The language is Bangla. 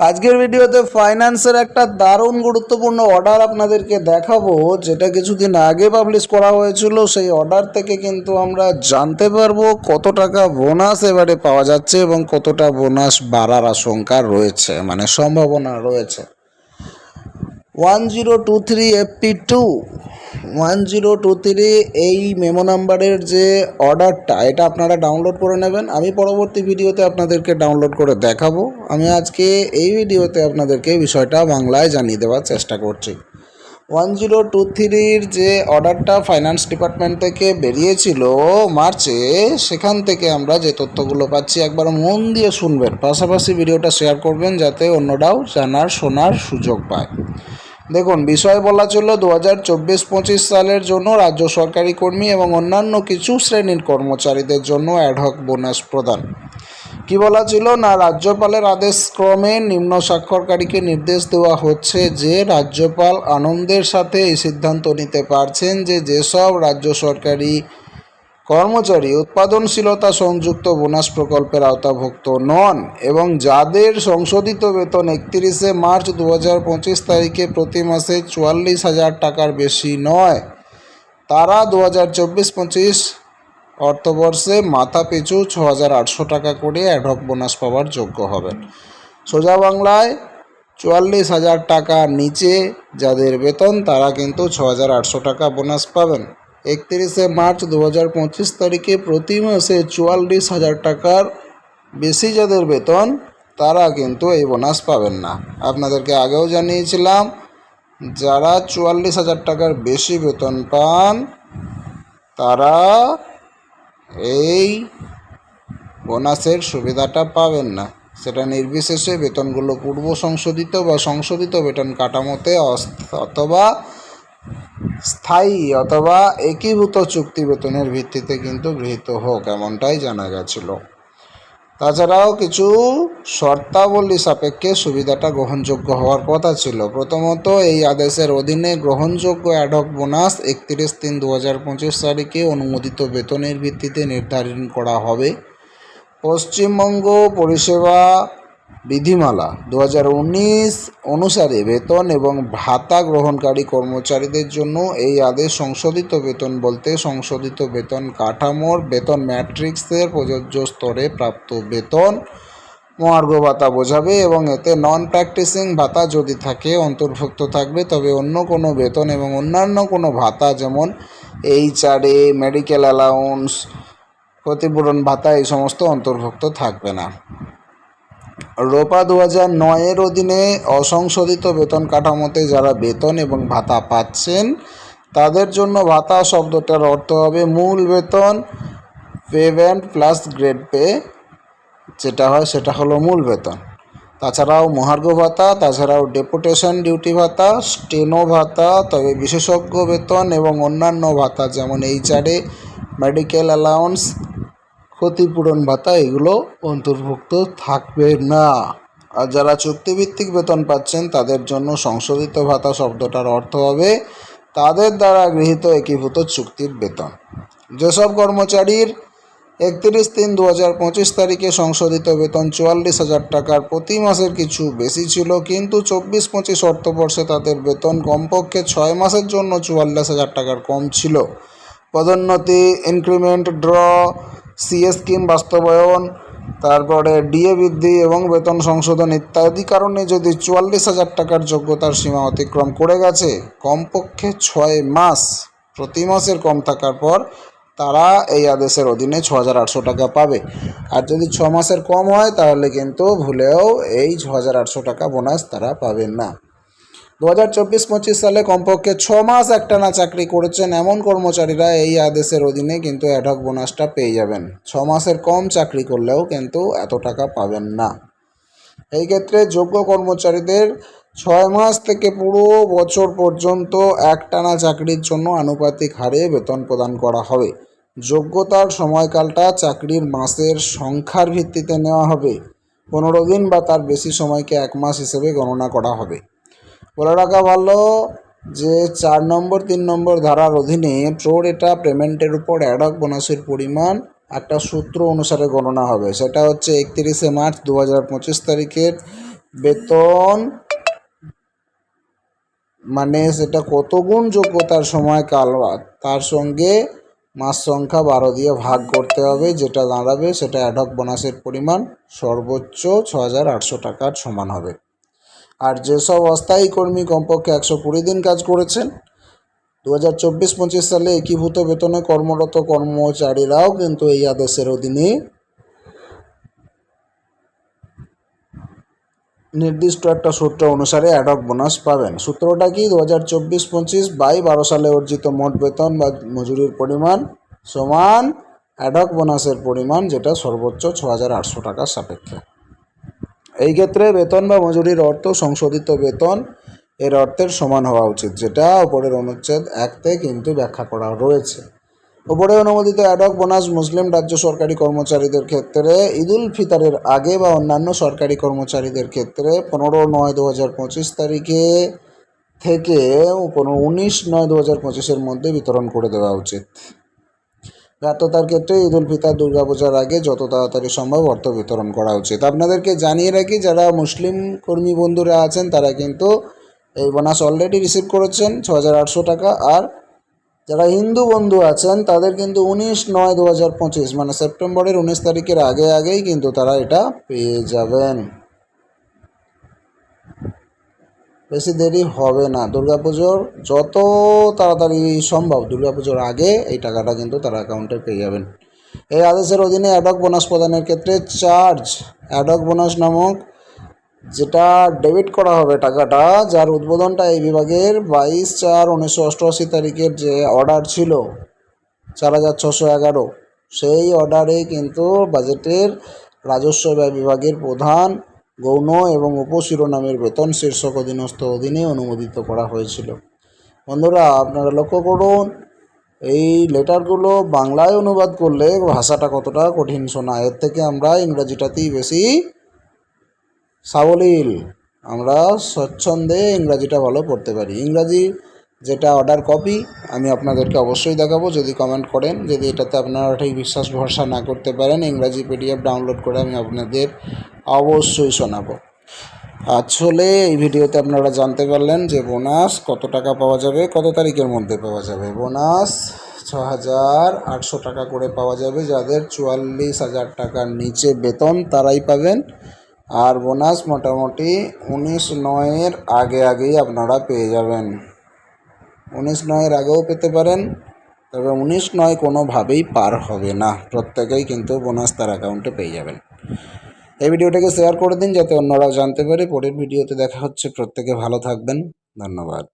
আজকের ভিডিওতে ফাইন্যান্সের একটা দারুণ গুরুত্বপূর্ণ অর্ডার আপনাদেরকে দেখাবো, যেটা কিছুদিন আগে পাবলিশ করা হয়েছিল। সেই অর্ডার থেকে কিন্তু আমরা জানতে পারব কত টাকা বোনাস এবারে পাওয়া যাচ্ছে এবং কতটা বোনাস বাড়ার আশঙ্কা রয়েছে মানে সম্ভাবনা রয়েছে। One zero two three FP two one zero two three এই মেমো নাম্বারের যে অর্ডারটা এটা আপনারা ডাউনলোড করে নেবেন। আমি পরবর্তী ভিডিওতে আপনাদেরকে ডাউনলোড করে দেখাবো। আমি আজকে এই ভিডিওতে আপনাদেরকে বিষয়টা বাংলায় জানিয়ে দেওয়ার চেষ্টা করছি। ওয়ান জিরো টু থ্রির যে অর্ডারটা ফাইন্যান্স ডিপার্টমেন্ট থেকে বেরিয়েছিল মার্চে, সেখান থেকে আমরা যে তথ্যগুলো পাচ্ছি একবার মন দিয়ে শুনবেন। পাশাপাশি ভিডিওটা শেয়ার করবেন, যাতে অন্যরাও জানার, শোনার সুযোগ পায়। দেখুন, বিষয় বলা ছিল দু হাজার চব্বিশ পঁচিশ সালের জন্য রাজ্য সরকারি কর্মী এবং অন্যান্য কিছু শ্রেণির কর্মচারীদের জন্য অ্যাডহক বোনাস প্রদান। কি বলা ছিল না, রাজ্যপালের আদেশ ক্রমে নিম্ন স্বাক্ষরকারীকে নির্দেশ দেওয়া হচ্ছে যে রাজ্যপাল আনন্দের সাথে এই সিদ্ধান্ত নিতে পারছেন যে যেসব রাজ্য সরকারি কর্মচারী উৎপাদনশীলতা সংযুক্ত বোনাস প্রকল্পের আওতাভুক্ত নন এবং যাদের সংশোধিত বেতন একত্রিশে মার্চ দু পঁচিশ তারিখে প্রতি মাসে চুয়াল্লিশ হাজার টাকার বেশি নয়। তারা দু হাজার চব্বিশ পঁচিশ অর্থবর্ষে মাথা পিছু ছ হাজার আটশো টাকা করে অ্যাডহক বোনাস পাওয়ার যোগ্য হবেন। সোজা বাংলায় চুয়াল্লিশ হাজার টাকা নিচে যাদের বেতন তারা কিন্তু ছ হাজার আটশো টাকা বোনাস পাবেন। একত্রিশে মার্চ দু হাজার পঁচিশ তারিখে প্রতি মাসে চুয়াল্লিশ হাজার টাকার বেশি যাদের বেতন, তারা কিন্তু এই বোনাস পাবেন না। আপনাদেরকে আগেও জানিয়েছিলাম, যারা চুয়াল্লিশ হাজার টাকার বেশি বেতন পান, তারা এই বোনাসের সুবিধাটা পাবেন না। সেটা নির্বিশেষে বেতনগুলো পূর্ব সংশোধিত বা সংশোধিত বেতন কাঠামোতে অথবা স্থায়ী অথবা একীভূত চুক্তি বেতনের ভিত্তিতে কিন্তু গৃহীত হোক, এমনটাই জানা গেছিল। তাছাড়াও কিছু শর্তাবলী সাপেক্ষে সুবিধাটা গ্রহণযোগ্য হওয়ার কথা ছিল। প্রথমত, এই আদেশের অধীনে গ্রহণযোগ্য অ্যাডহক বোনাস একত্রিশ তিন দু হাজার পঁচিশ তারিখে অনুমোদিত বেতনের ভিত্তিতে নির্ধারণ করা হবে। পশ্চিমবঙ্গ পরিষেবা বিধিমালা দু হাজার উনিশ অনুসারে বেতন এবং ভাতা গ্রহণকারী কর্মচারীদের জন্য এই আদেশ সংশোধিত বেতন বলতে সংশোধিত বেতন কাঠামোর বেতন ম্যাট্রিক্সের প্রযোজ্য স্তরে প্রাপ্ত বেতন মহার্ঘ ভাতা বোঝাবে এবং এতে নন প্র্যাকটিসিং ভাতা যদি থাকে, অন্তর্ভুক্ত থাকবে, তবে অন্য কোনো বেতন এবং অন্যান্য কোনো ভাতা যেমন এইচআরএ, মেডিকেল অ্যালাউন্স, ক্ষতিপূরণ ভাতা এই সমস্ত অন্তর্ভুক্ত থাকবে না। রোপা দু হাজার নয়ের অধীনে অসংশোধিত বেতন কাঠামোতে যারা বেতন এবং ভাতা পাচ্ছেন, তাদের জন্য ভাতা শব্দটার অর্থ হবে মূল বেতন পেভেন্ট প্লাস গ্রেড পে যেটা হয় সেটা হলো মূল বেতন। তাছাড়াও মহার্ঘ ভাতা, তাছাড়াও ডেপুটেশন ডিউটি ভাতা স্টেনো ভাতা, তবে বিশেষজ্ঞ বেতন এবং অন্যান্য ভাতা যেমন এইচআরএ মেডিকেল অ্যালাউন্স ক্ষতিপূরণ ভাতা, এগুলো অন্তর্ভুক্ত থাকবে না। আর যারা চুক্তিভিত্তিক বেতন পাচ্ছেন, তাদের জন্য সংশোধিত ভাতা শব্দটার অর্থ হবে তাদের দ্বারা গৃহীত একীভূত চুক্তির বেতন। যেসব কর্মচারীর একত্রিশ তিন দু হাজার পঁচিশ তারিখে সংশোধিত বেতন চুয়াল্লিশ হাজার টাকার প্রতি মাসের কিছু বেশি ছিল, কিন্তু চব্বিশ পঁচিশ অর্থবর্ষে তাদের বেতন কমপক্ষে ছয় মাসের জন্য চুয়াল্লিশ হাজার টাকার কম ছিল। পদোন্নতি ইনক্রিমেন্ট ড্র সিএ স্কিম বাস্তবায়ন, তারপরে ডিএ বৃদ্ধি এবং বেতন সংশোধন ইত্যাদি কারণে যদি চুয়াল্লিশ হাজার টাকার যোগ্যতার সীমা অতিক্রম করে গেছে, কমপক্ষে ছয় মাস, প্রতি মাসের কম থাকার পর তারা এই আদেশের অধীনে ছ হাজার আটশো টাকা পাবে। আর যদি ছ মাসের কম হয়, তাহলে কিন্তু ভুলেও এই ছ হাজার আটশো টাকা বোনাস তারা পাবেন না। দু হাজার চব্বিশ পঁচিশ সালে কমপক্ষে ছ মাস একটানা চাকরি করেছেন এমন কর্মচারীরা এই আদেশের অধীনে কিন্তু অ্যাডহক বোনাসটা পেয়ে যাবেন। ছ মাসের কম চাকরি করলেও কিন্তু এত টাকা পাবেন না। এই ক্ষেত্রে যোগ্য কর্মচারীদের ছয় মাস থেকে পুরো বছর পর্যন্ত একটানা চাকরির জন্য আনুপাতিক হারে বেতন প্রদান করা হবে। যোগ্যতার সময়কালটা চাকরির মাসের সংখ্যার ভিত্তিতে নেওয়া হবে। পনেরো দিন বা তার বেশি সময়কে এক মাস হিসেবে গণনা করা হবে। বলে রাখা ভালো যে চার নম্বর, তিন নম্বর ধারার অধীনে প্রো রেটা পেমেন্টের উপর অ্যাডক বোনাসের পরিমাণ একটা সূত্র অনুসারে গণনা হবে। সেটা হচ্ছে একত্রিশে মার্চ দু হাজার পঁচিশ তারিখের বেতন মানে সেটা কত গুণ যোগ্যতার সময় কাল তার সঙ্গে মাস সংখ্যা বারো দিয়ে ভাগ করতে হবে, যেটা দাঁড়াবে সেটা অ্যাডক বোনাসের পরিমাণ সর্বোচ্চ ছ হাজার আটশো টাকার সমান হবে। আর যেসব অস্থায়ী কর্মী কমপক্ষে একশো কুড়ি দিন কাজ করেছেন দু হাজার চব্বিশ পঁচিশ সালে একীভূত বেতনে কর্মরত কর্মচারীরাও কিন্তু এই আদেশের অধীনে নির্দিষ্ট একটা সূত্র অনুসারে অ্যাডক বোনাস পাবেন। সূত্রটা কি? দু হাজার চব্বিশ পঁচিশ বাই বারো সালে অর্জিত মোট বেতন বা মজুরির পরিমাণ সমান অ্যাডক বোনাসের পরিমাণ, যেটা সর্বোচ্চ ছ হাজার আটশো টাকার সাপেক্ষে। এই ক্ষেত্রে বেতন বা মজুরির অর্থ সংশোধিত বেতন এর অর্থের সমান হওয়া উচিত, যেটা উপরের অনুচ্ছেদ একতে কিন্তু ব্যাখ্যা করা রয়েছে। উপরে অনুমোদিত অ্যাডক বোনাস মুসলিম রাজ্য সরকারি কর্মচারীদের ক্ষেত্রে ঈদুল ফিতরের আগে বা অন্যান্য সরকারি কর্মচারীদের ক্ষেত্রে পনেরো নয় দু হাজার পঁচিশ তারিখে থেকে কোনো উনিশ নয় দু হাজার পঁচিশের মধ্যে বিতরণ করে দেওয়া উচিত। ব্যর্থতার ক্ষেত্রে ঈদুল ফিতর দুর্গাপূজার আগে যত তাড়াতাড়ি সম্ভব অর্থ বিতরণ করা উচিত। আপনাদেরকে জানিয়ে রাখি, যারা মুসলিম কর্মী বন্ধুরা আছেন, তারা কিন্তু এই বোনাস অলরেডি রিসিভ করেছেন ছ টাকা। আর যারা হিন্দু বন্ধু আছেন, তাদের কিন্তু উনিশ নয় দু মানে সেপ্টেম্বরের উনিশ তারিখের আগে আগেই কিন্তু তারা এটা পেয়ে যাবেন। বেশি দেরি হবে না। দুর্গাপুজোর যত তাড়াতাড়ি সম্ভব, দুর্গাপুজোর আগে এই টাকাটা কিন্তু তারা অ্যাকাউন্টে পেয়ে যাবেন। এই আদেশের অধীনে অ্যাডক বোনাস প্রদানের ক্ষেত্রে চার্জ অ্যাডক বোনাস নামক যেটা ডেবিট করা হবে টাকাটা, যার উদ্বোধনটা এই বিভাগের বাইশ চার উনিশশো অষ্টআশি তারিখের যে অর্ডার ছিল, চার হাজার ছশো এগারো, সেই অর্ডারে কিন্তু বাজেটের রাজস্ব ব্যয় বিভাগের প্রধান গৌণ এবং উপশিরোনামের বেতন শীর্ষক অধীনস্থ অধীনে অনুমোদিত করা হয়েছিল। বন্ধুরা, আপনারা লক্ষ্য করুন, এই লেটারগুলো বাংলায় অনুবাদ করলে ভাষাটা কতটা কঠিন শোনা। এর থেকে আমরা ইংরাজিটাতেই বেশি সাবলীল, আমরা স্বচ্ছন্দে ইংরাজিটা ভালো পড়তে পারি। ইংরাজি যেটা অর্ডার কপি আমি আপনাদেরকে অবশ্যই দেখাবো। যদি কমেন্ট করেন, যদি এটাতে আপনারা ঠিক বিশ্বাস, ভরসা না করতে পারেন, ইংরাজি পিডিএফ ডাউনলোড করে আমি আপনাদের অবশ্যই শোনাবো। আসলে এই ভিডিওতে আপনারা জানতে পারলেন যে বোনাস কত টাকা পাওয়া যাবে, কত তারিখের মধ্যে পাওয়া যাবে? বোনাস ছ হাজার আটশো টাকা করে পাওয়া যাবে, যাদের চুয়াল্লিশ হাজার টাকার নিচে বেতন তারাই পাবেন। আর বোনাস মোটামুটি উনিশ নয়ের আগে আগেই আপনারা পেয়ে যাবেন। উনিশ নয়ের আগেও পেতে পারেন, তবে উনিশ নয় কোনোভাবেই পার হবে না। প্রত্যেকেই কিন্তু বোনাস তার অ্যাকাউন্টে পেয়ে যাবেন। এই ভিডিওটাকে শেয়ার করে দিন, যাতে অন্যরাও জানতে পারে। পরের ভিডিওতে দেখা হচ্ছে। প্রত্যেকে ভালো থাকবেন। ধন্যবাদ।